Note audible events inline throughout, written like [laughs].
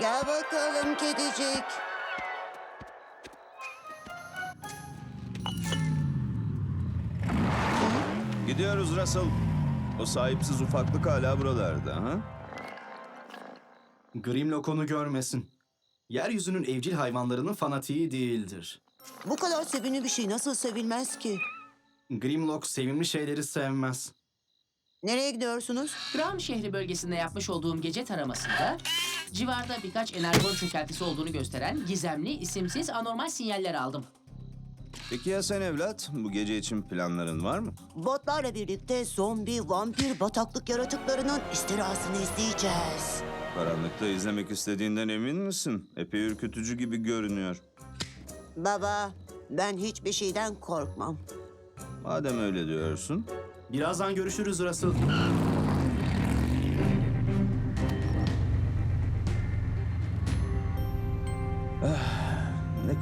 Gel bakalım kedicik. Gidiyoruz Russell. O sahipsiz ufaklık hala buralarda ha? Grimlock onu görmesin. Yeryüzünün evcil hayvanlarının fanatiği değildir. Bu kadar sevimli bir şey nasıl sevilmez ki? Grimlock sevimli şeyleri sevmez. Nereye gidiyorsunuz? Graham şehri bölgesinde yapmış olduğum gece taramasında civarda birkaç energon çökeltisi olduğunu gösteren gizemli, isimsiz anormal sinyaller aldım. Peki ya sen evlat? Bu gece için planların var mı? Botlarla birlikte zombi, vampir, bataklık yaratıklarının istirasını izleyeceğiz. Karanlıkta izlemek istediğinden emin misin? Epey ürkütücü gibi görünüyor. Baba, ben hiçbir şeyden korkmam. Madem öyle diyorsun. Birazdan görüşürüz Russell.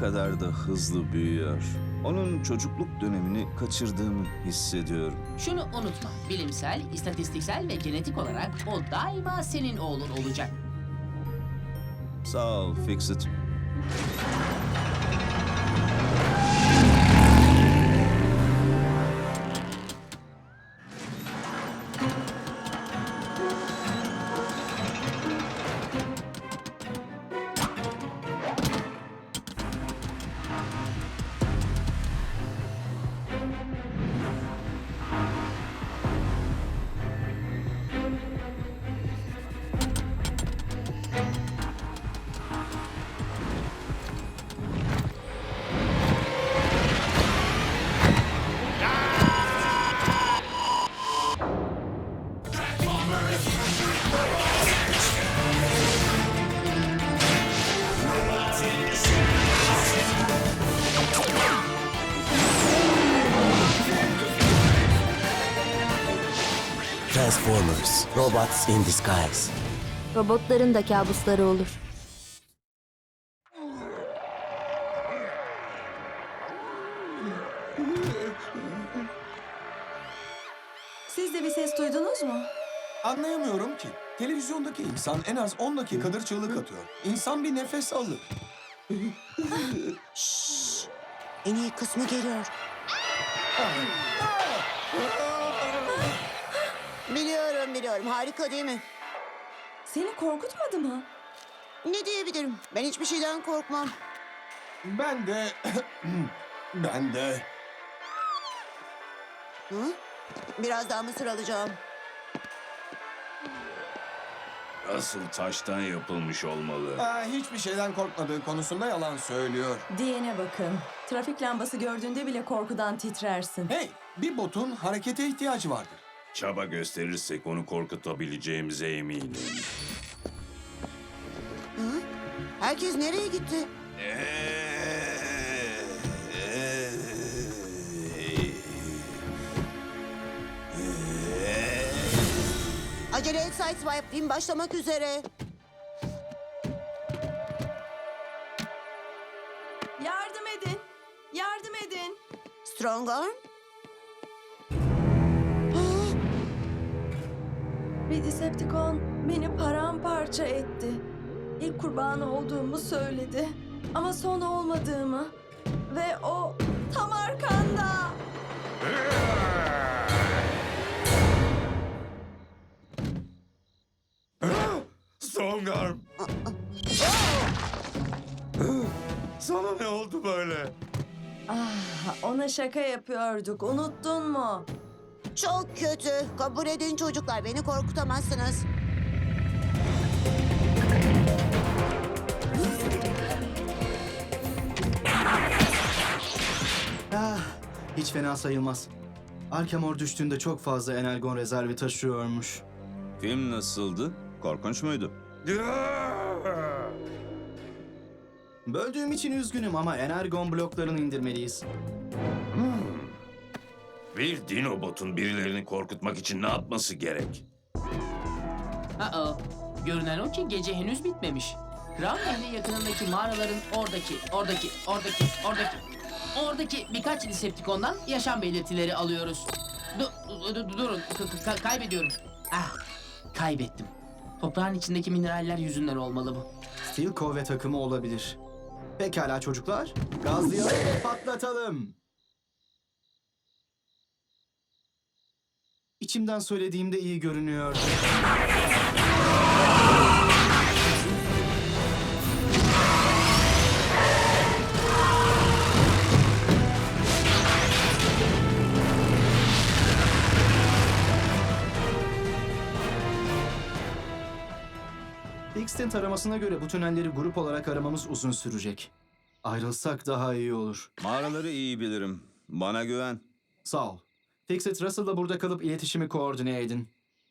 Kadar da hızlı büyüyor. Onun çocukluk dönemini kaçırdığımı hissediyorum. Şunu unutma, bilimsel, istatistiksel ve genetik olarak o daima senin oğlun olacak. Sağ ol Fixit. Transformers, robots in disguise. Robotların da kabusları olur. Siz de bir ses duydunuz mu? Anlayamıyorum ki. Televizyondaki insan en az 10 dakikadır çığlık atıyor. İnsan bir nefes alır. En iyi kısmı geliyor. Biliyorum harika değil mi? Seni korkutmadı mı? Ne diyebilirim? Ben hiçbir şeyden korkmam. Ben de... [clears throat] ben de... Hı? Biraz daha mısır alacağım. Asıl taştan yapılmış olmalı. Aa, hiçbir şeyden korkmadığı konusunda yalan söylüyor. Diyene bakın. Trafik lambası gördüğünde bile korkudan titrersin. Hey, bir botun harekete ihtiyacı vardır. Çaba gösterirsek onu korkutabileceğimize eminim. Herkes nereye gitti? Acele et Sideswipe. Film başlamak üzere. Yardım edin. Yardım edin. Strong Decepticon beni paramparça etti. İlk kurbanı olduğumu söyledi. Ama son olmadığımı. Ve o tam arkanda. Songarm! Sana ne oldu böyle? Ah, ona şaka yapıyorduk. Unuttun mu? Çok kötü. Kabul edin çocuklar. Beni korkutamazsınız. Ah, hiç fena sayılmaz. Alkemor düştüğünde çok fazla energon rezervi taşıyormuş. Film nasıldı? Korkunç muydu? Böldüğüm için üzgünüm ama energon bloklarını indirmeliyiz. Bir dinobotun birilerini korkutmak için ne yapması gerek? Aa, görünen o ki gece henüz bitmemiş. Graham Nehri yakınındaki mağaraların oradaki, oradaki, oradaki, oradaki, oradaki birkaç Decepticon'dan yaşam belirtileri alıyoruz. Du, du- du- durun, K- k- kaybediyorum. Ah, kaybettim. Toprağın içindeki mineraller yüzünden olmalı bu. Filko ve takımı olabilir. Pekala çocuklar. Gazlayalım ve patlatalım. İçimden söylediğimde iyi görünüyor. X'in taramasına göre bu tünelleri grup olarak aramamız uzun sürecek. Ayrılsak daha iyi olur. Mağaraları iyi bilirim. Bana güven. Sağ ol. Fixit Russell'la burada kalıp iletişimi koordine edin.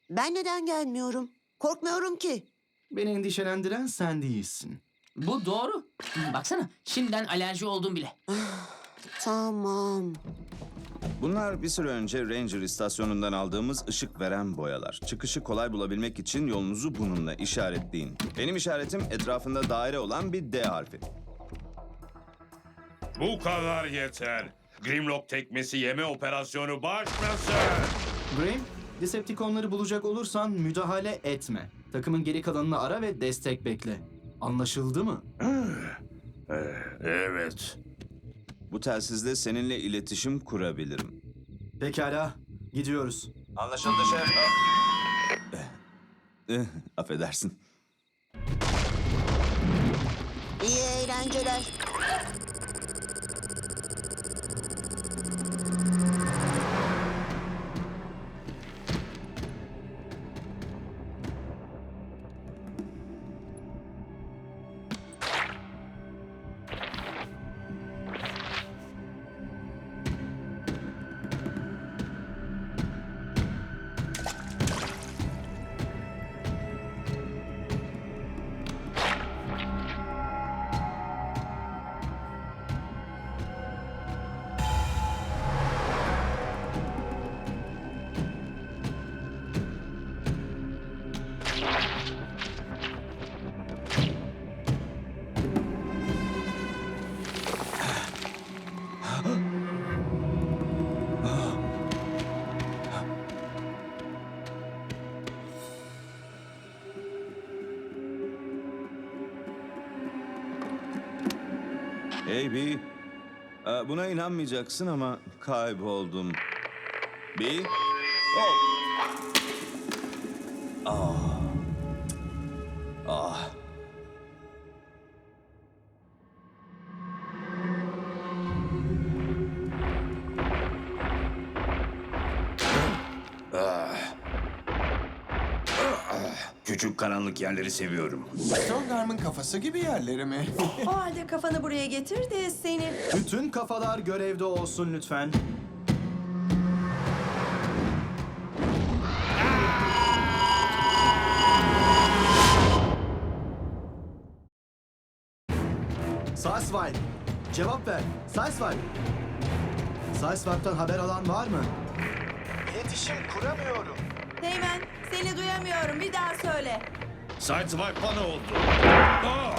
Ben neden gelmiyorum? Korkmuyorum ki. Beni endişelendiren sen değilsin. Bu doğru. Baksana şimdiden alerji oldum bile. [sighs] Tamam. Bunlar bir süre önce Ranger istasyonundan aldığımız ışık veren boyalar. Çıkışı kolay bulabilmek için yolunuzu bununla işaretleyin. Benim işaretim etrafında daire olan bir D harfi. Bu kadar yeter. Grimlock tekmesi yeme operasyonu başlasın. Grim, Decepticonları bulacak olursan müdahale etme. Takımın geri kalanını ara ve destek bekle. Anlaşıldı mı? [sighs] Evet. Bu telsizle seninle iletişim kurabilirim. Pekala, gidiyoruz. Anlaşıldı şef. Eh, affedersin. İyi eğlenceler. Hey B. Ee, Buna inanmayacaksın ama kayboldum. B. Oh. Karanlık yerleri seviyorum. Strongarm'ın kafası gibi yerleri mi? [laughs] O halde kafanı buraya getir de seni... Bütün kafalar görevde olsun lütfen. Sideswipe, cevap ver. Sideswipe. Sideswipe'tan haber alan var mı? İletişim kuramıyorum. Teğmen, seni duyamıyorum. Bir daha söyle. Sideswipe bana oldu. Aa!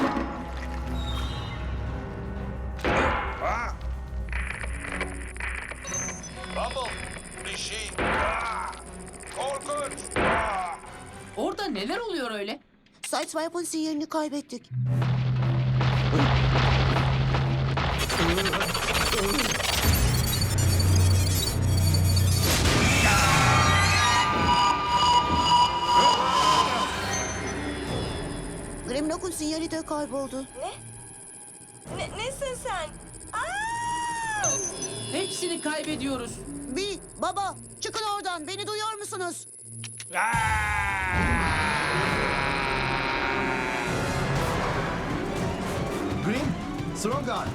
Aa! Rumble, bir şey. Aa! Korkunç. Aa! Orada neler oluyor öyle? Sideswipe'ın sinyalini kaybettik. Grimlock'un sinyali de kayboldu. Ne, nesin sen? Aa! Hepsini kaybediyoruz. Bir, baba, çıkın oradan. Beni duyuyor musunuz? Grim, Strongar,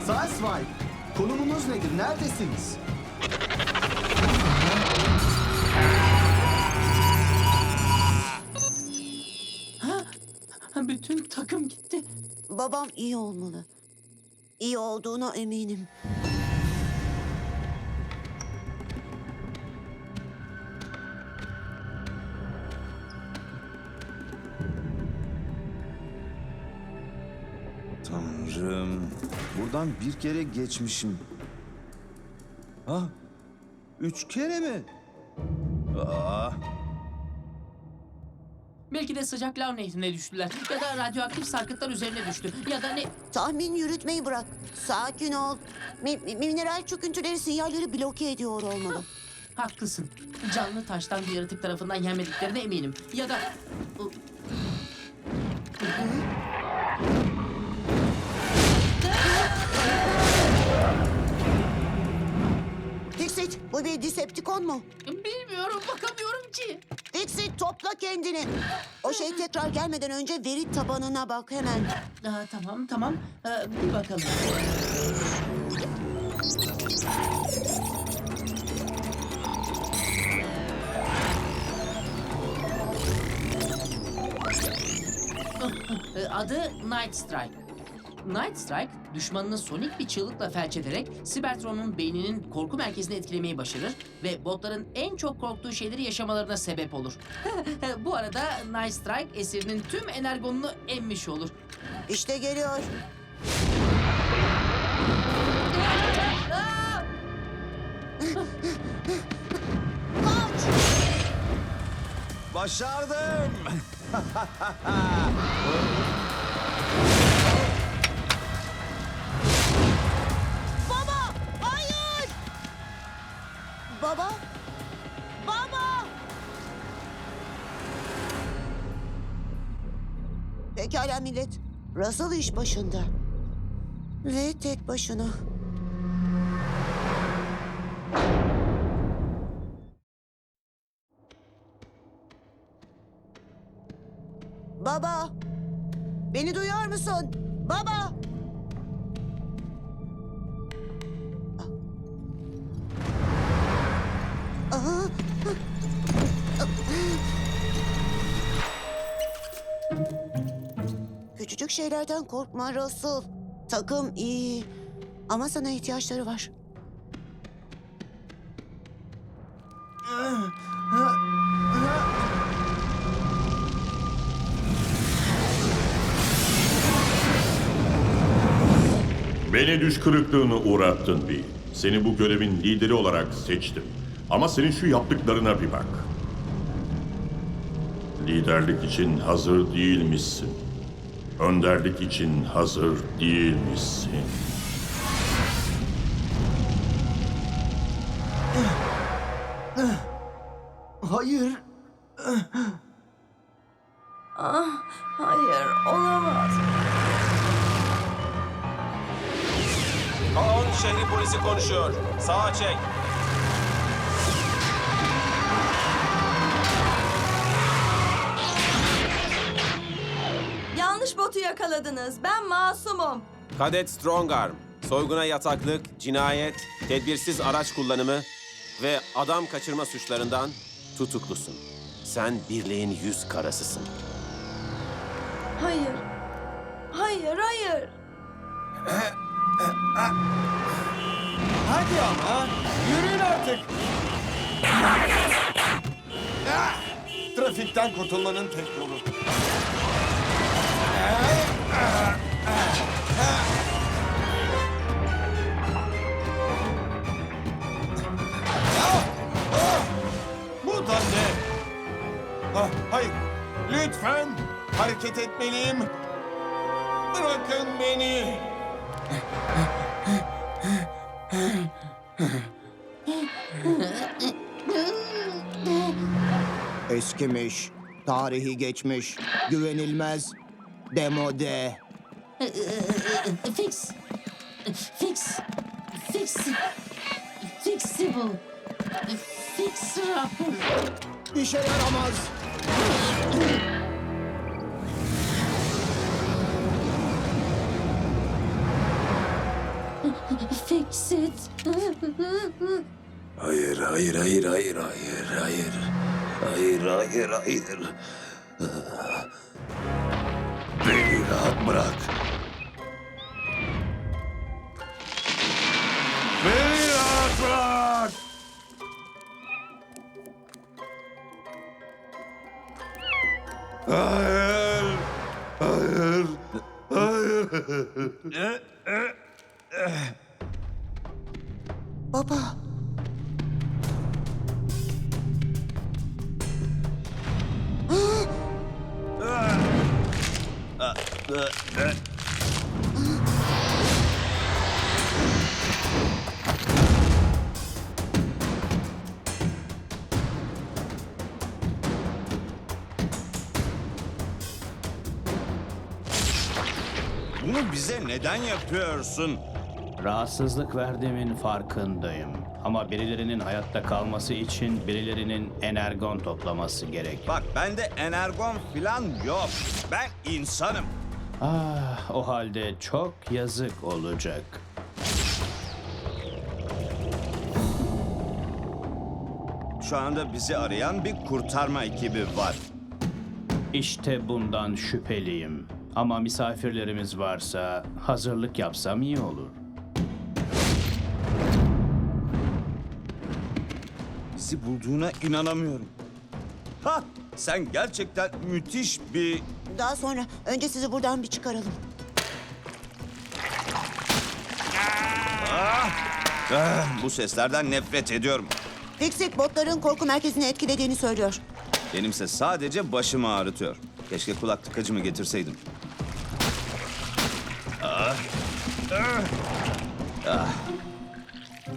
Sideswipe. Konumunuz nedir? Neredesiniz? Bütün takım gitti. Babam iyi olmalı. İyi olduğuna eminim. Tanrım. Buradan bir kere geçmişim. Ha? Üç kere mi? Aa, Belki de sıcak lav nehrine düştüler. Ya da radyoaktif sarkıtlar üzerine düştü. Ya da ne... Tahmin yürütmeyi bırak. Sakin ol. Mi- mi- mineral çöküntüleri sinyalleri bloke ediyor olmalı. [laughs] Haklısın. Canlı taştan bir yaratık tarafından yenmediklerine eminim. Ya da... Dixit bu bir Decepticon mu? Bilmiyorum, bakamıyorum ki. Dixit topla kendini. O şey tekrar gelmeden önce veri tabanına bak hemen. Aa, tamam, tamam. Ee, bir bakalım. Ee, Adı Night Strike. Night Strike, düşmanını sonik bir çığlıkla felç ederek Cybertron'un beyninin korku merkezini etkilemeyi başarır ve botların en çok korktuğu şeyleri yaşamalarına sebep olur. [laughs] Bu arada Night Strike esirinin tüm energonunu emmiş olur. İşte geliyor. Başardım. [laughs] Baba! Baba! Pekala millet. Russell iş başında. Ve tek başına. Baba! Beni duyuyor musun? Baba! Şeylerden korkma Russell. Takım iyi. Ama sana ihtiyaçları var. Beni düş kırıklığına uğrattın bir. Seni bu görevin lideri olarak seçtim. Ama senin şu yaptıklarına bir bak. Liderlik için hazır değilmişsin. Önderlik için hazır değilmişsin. Hayır. Ah, hayır olamaz. Kaon şehri polisi konuşuyor. Sağa çek. Botu yakaladınız. Ben masumum. Kadet Strongarm. Soyguna yataklık, cinayet, tedbirsiz araç kullanımı ve adam kaçırma suçlarından tutuklusun. Sen birliğin yüz karasısın. Hayır. Hayır, hayır. Hadi ama yürüyün artık. Ah! Trafikten kurtulmanın tek yolu. Bu da ne? Ah. Lütfen hareket etmeliyim. Bırakın beni. Eskimiş, tarihi geçmiş, güvenilmez, demode. Fix. Fix. Fix. Fixable. Fix rapper. İşe yaramaz. Fix it. Hayır, hayır, hayır, hayır, hayır, hayır. Hayır, hayır, hayır. Bırak. Beni rahat bırak! Hayır! Hayır! Hayır! Baba. Bunu bize neden yapıyorsun? Rahatsızlık verdiğimin farkındayım. Ama birilerinin hayatta kalması için birilerinin energon toplaması gerek. Bak bende energon filan yok. Ben insanım. Ah, o halde çok yazık olacak. Şu anda bizi arayan bir kurtarma ekibi var. İşte bundan şüpheliyim. Ama misafirlerimiz varsa hazırlık yapsam iyi olur. Bizi bulduğuna inanamıyorum. Ha, sen gerçekten müthiş bir... Daha sonra önce sizi buradan bir çıkaralım. Ah, bu seslerden nefret ediyorum. Fixit botların korku merkezini etkilediğini söylüyor. Benimse sadece başımı ağrıtıyor. Keşke kulak tıkacımı getirseydim. Ah, ah, ah.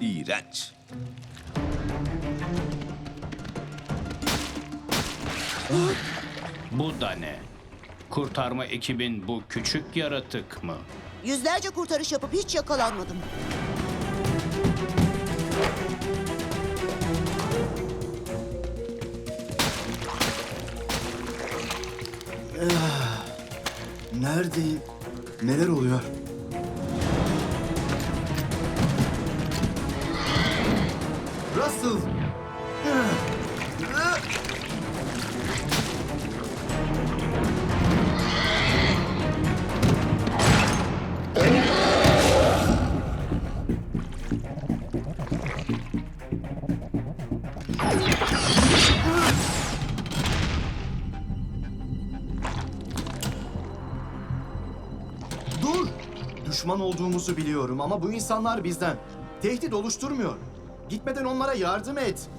İğrenç. Bu da ne? Kurtarma ekibin bu küçük yaratık mı? Yüzlerce kurtarış yapıp hiç yakalanmadım. Neredeyim? Neler oluyor? Russell! Düşman olduğumuzu biliyorum ama bu insanlar bizden. Tehdit oluşturmuyor. Gitmeden onlara yardım et.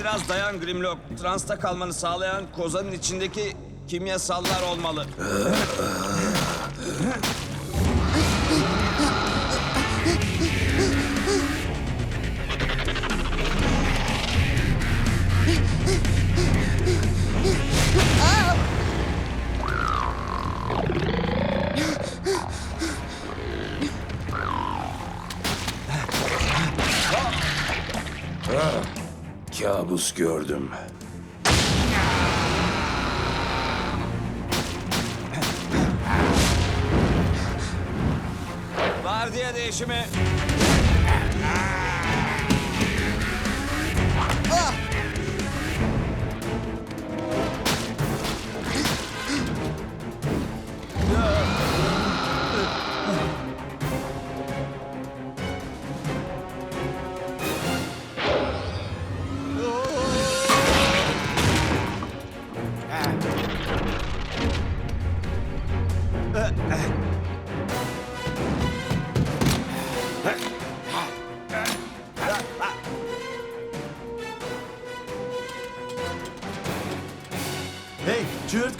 Biraz dayan Grimlock. Transta kalmanı sağlayan kozanın içindeki kimyasallar olmalı. Kabus gördüm. Vardiya değişimi. Hey,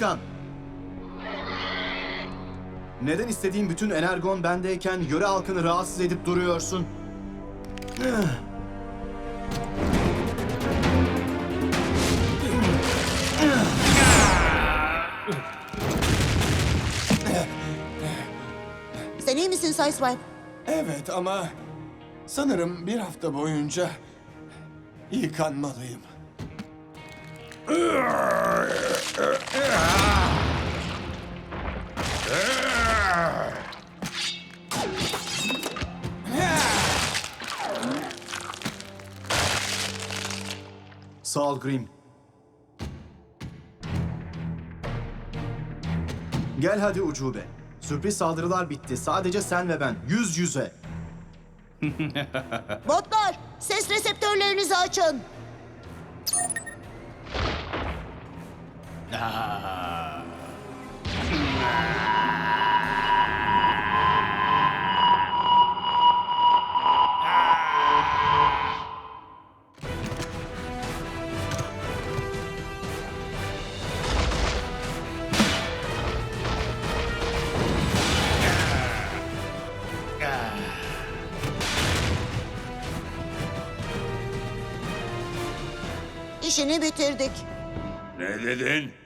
çığırtkan! Neden istediğim bütün energon bendeyken yöre halkını rahatsız edip duruyorsun? Sen iyi misin Sideswipe? Evet ama sanırım bir hafta boyunca yıkanmalıyım. Sağ ol Grim. Gel hadi ucube. Sürpriz saldırılar bitti. Sadece sen ve ben. Yüz yüze. Botlar, ses reseptörlerinizi açın. İşini bitirdik. Ne dedin?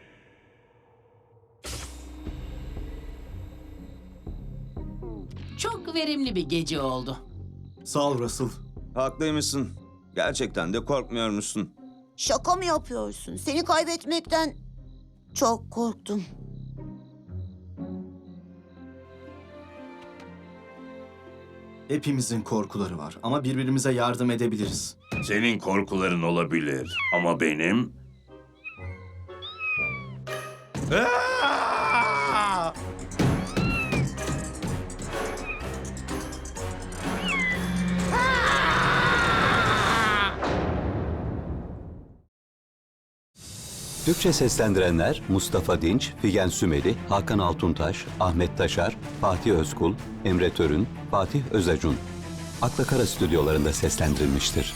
Verimli bir gece oldu. Sağ ol Russell. Haklıymışsın. Gerçekten de korkmuyormuşsun. Şaka mı yapıyorsun? Seni kaybetmekten çok korktum. Hepimizin korkuları var ama birbirimize yardım edebiliriz. Senin korkuların olabilir ama benim... Aa! Türkçe seslendirenler Mustafa Dinç, Figen Sümeli, Hakan Altuntaş, Ahmet Taşar, Fatih Özkul, Emre Törün, Fatih Özacun. Akla Kara stüdyolarında seslendirilmiştir.